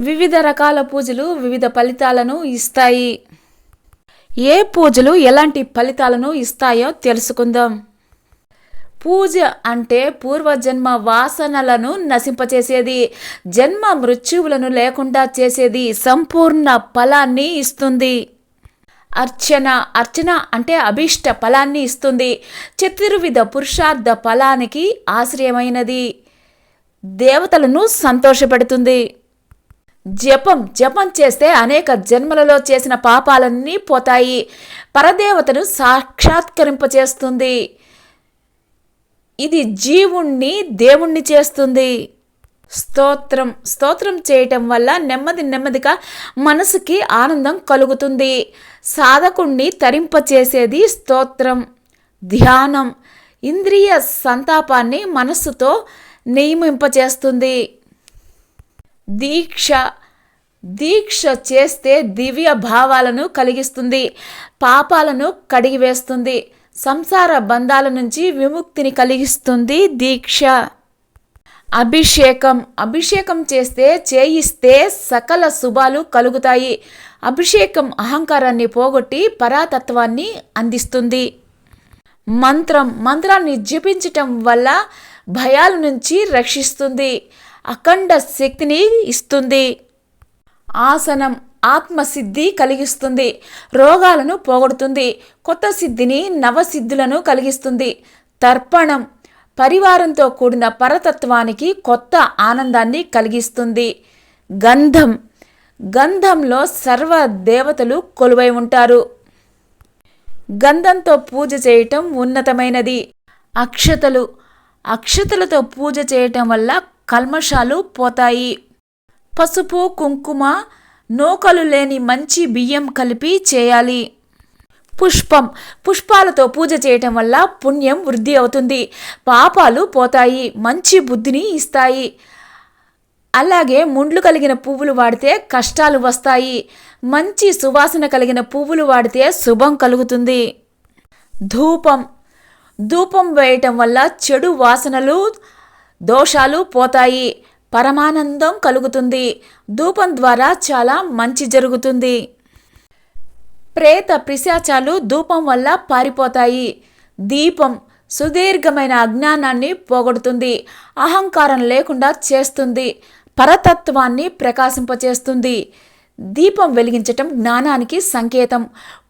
వివిధ రకాల పూజలు వివిధ ఫలితాలను ఇస్తాయి. ఏ పూజలు ఎలాంటి ఫలితాలను ఇస్తాయో తెలుసుకుందాం. పూజ అంటే పూర్వజన్మ వాసనలను నశింపచేసేది జన్మ మృత్యువులను లేకుండా చేసేది సంపూర్ణ ఫలాన్ని ఇస్తుంది. అర్చన అర్చన అంటే అభీష్ట ఫలాన్ని ఇస్తుంది. చతుర్విధ పురుషార్థ ఫలానికి ఆశ్రయమైనది. దేవతలను సంతోషపెడుతుంది. జపం జపం చేస్తే అనేక జన్మలలో చేసిన పాపాలన్నీ పోతాయి. పరదేవతను సాక్షాత్కరింపచేస్తుంది. ఇది జీవుణ్ణి దేవుణ్ణి చేస్తుంది. స్తోత్రం స్తోత్రం చేయటం వల్ల నెమ్మది నెమ్మదిగా మనసుకి ఆనందం కలుగుతుంది. సాధకుణ్ణి తరింపచేసేది స్తోత్రం ధ్యానం. ఇంద్రియ సంతాపాన్ని మనస్సుతో నియమింపచేస్తుంది. దీక్ష దీక్ష చేస్తే దివ్య భావాలను కలిగిస్తుంది. పాపాలను కడిగివేస్తుంది. సంసార బంధాల నుంచి విముక్తిని కలిగిస్తుంది దీక్ష. అభిషేకం. అభిషేకం చేస్తే చేయిస్తే సకల శుభాలు కలుగుతాయి. అభిషేకం అహంకారాన్ని పోగొట్టి పరాతత్వాన్ని అందిస్తుంది. మంత్రం. మంత్రాన్ని జపించటం వల్ల భయాల నుంచి రక్షిస్తుంది. అఖండ శక్తిని ఇస్తుంది. ఆసనం. ఆత్మసిద్ధి కలిగిస్తుంది. రోగాలను పోగొడుతుంది. కొత్త సిద్ధిని నవసిద్ధులను కలిగిస్తుంది. తర్పణం. పరివారంతో కూడిన పరతత్వానికి కొత్త ఆనందాన్ని కలిగిస్తుంది. గంధం. గంధంలో సర్వ దేవతలు కొలువై ఉంటారు. గంధంతో పూజ చేయటం ఉన్నతమైనది. అక్షతలు. అక్షతలతో పూజ చేయటం వల్ల కల్మషాలు పోతాయి. పసుపు కుంకుమ నూకలు లేని మంచి బియ్యం కలిపి చేయాలి. పుష్పం. పుష్పాలతో పూజ చేయటం వల్ల పుణ్యం వృద్ధి అవుతుంది. పాపాలు పోతాయి మంచి బుద్ధిని ఇస్తాయి. అలాగే ముండ్లు కలిగిన పువ్వులు వాడితే కష్టాలు వస్తాయి. మంచి సువాసన కలిగిన పువ్వులు వాడితే శుభం కలుగుతుంది. ధూపం. ధూపం వేయటం వల్ల చెడు వాసనలు దోషాలు పోతాయి. పరమానందం కలుగుతుంది. ధూపం ద్వారా చాలా మంచి జరుగుతుంది. ప్రేత పిశాచాలు ధూపం వల్ల పారిపోతాయి. దీపం సుదీర్ఘమైన అజ్ఞానాన్ని పోగొడుతుంది. అహంకారం లేకుండా చేస్తుంది. పరతత్వాన్ని ప్రకాశింపచేస్తుంది. దీపం వెలిగించటం జ్ఞానానికి సంకేతం.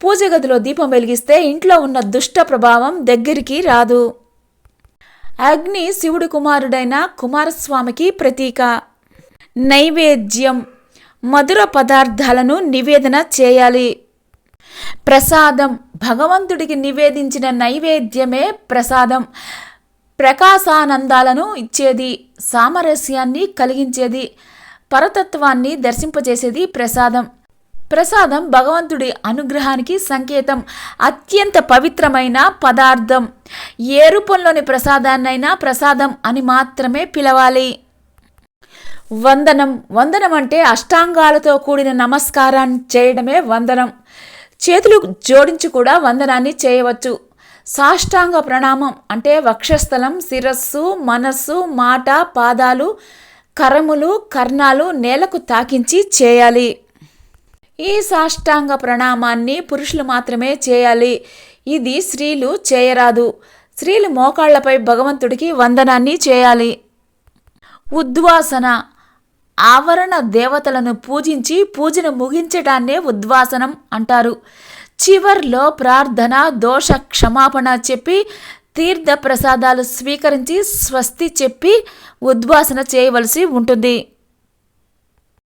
పూజ గదిలో దీపం వెలిగిస్తే ఇంట్లో ఉన్న దుష్ట ప్రభావం దగ్గరికి రాదు. అగ్ని శివుడి కుమారుడైన కుమారస్వామికి ప్రతీక. నైవేద్యం. మధుర పదార్థాలను నివేదన చేయాలి. ప్రసాదం. భగవంతుడికి నివేదించిన నైవేద్యమే ప్రసాదం. ప్రకాశానందాలను ఇచ్చేది సామరస్యాన్ని కలిగించేది పరతత్వాన్ని దర్శింపజేసేది ప్రసాదం. ప్రసాదం భగవంతుడి అనుగ్రహానికి సంకేతం. అత్యంత పవిత్రమైన పదార్థం. ఏ రూపంలోని ప్రసాదాన్నైనా ప్రసాదం అని మాత్రమే పిలవాలి. వందనం. వందనం అంటే అష్టాంగాలతో కూడిన నమస్కారాన్ని చేయడమే వందనం. చేతులు జోడించి కూడా వందనాన్ని చేయవచ్చు. సాష్టాంగ ప్రణామం అంటే వక్షస్థలం శిరస్సు మనస్సు మాట పాదాలు కరములు కర్ణాలు నేలకు తాకించి చేయాలి. ఈ సాష్టాంగ ప్రణామాన్ని పురుషులు మాత్రమే చేయాలి. ఇది స్త్రీలు చేయరాదు. స్త్రీలు మోకాళ్ళపై భగవంతుడికి వందనాన్ని చేయాలి. ఉద్వాసన ఆవరణ దేవతలను పూజించి పూజను ముగించడాన్నే ఉద్వాసనం అంటారు. చివర్లో ప్రార్థన దోష క్షమాపణ చెప్పి తీర్థ ప్రసాదాలు స్వీకరించి స్వస్తి చెప్పి ఉద్వాసన చేయవలసి ఉంటుంది.